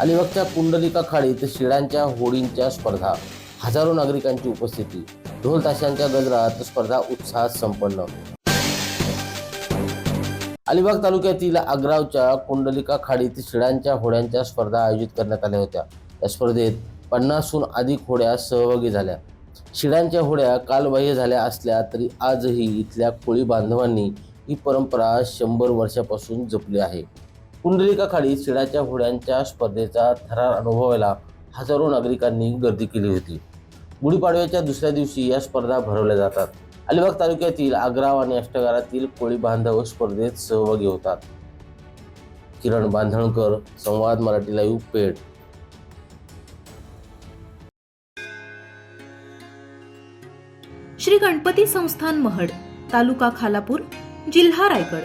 अलिबागच्या कुंडलिका खाडीत शिडांच्या होडींच्या स्पर्धा हजारो नागरिकांची उपस्थिती ढोल ताशांच्या गजरात स्पर्धा उत्साहात संपन्न. अलिबाग तालुक्यातील आग्रावच्या कुंडलिका खाडीत शिडांच्या होड्यांच्या स्पर्धा आयोजित करण्यात आल्या होत्या. या स्पर्धेत पन्नासहून अधिक होड्या सहभागी झाल्या. शिडांच्या होड्या कालबाह्य झाल्या असल्या तरी आजही इथल्या कोळी बांधवांनी ही परंपरा शंभर वर्षापासून जपली आहे. पुंडलिकाखाली खाडीत शिडाच्या होड्यांच्या स्पर्धेचा थरार अनुभवायला हजारो नागरिकांनी गर्दी केली होती. गुढीपाडव्याच्या दुसऱ्या दिवशी या स्पर्धा भरवल्या जातात. अलिबाग तालुक्यातील आग्राव आणि अष्टगारातील कोळी बांधव स्पर्धेत सहभागी होतात. किरण बांधणकर संवाद मराठी लाईव्ह पेठ. श्री गणपती संस्थान महड तालुका खालापूर जिल्हा रायगड.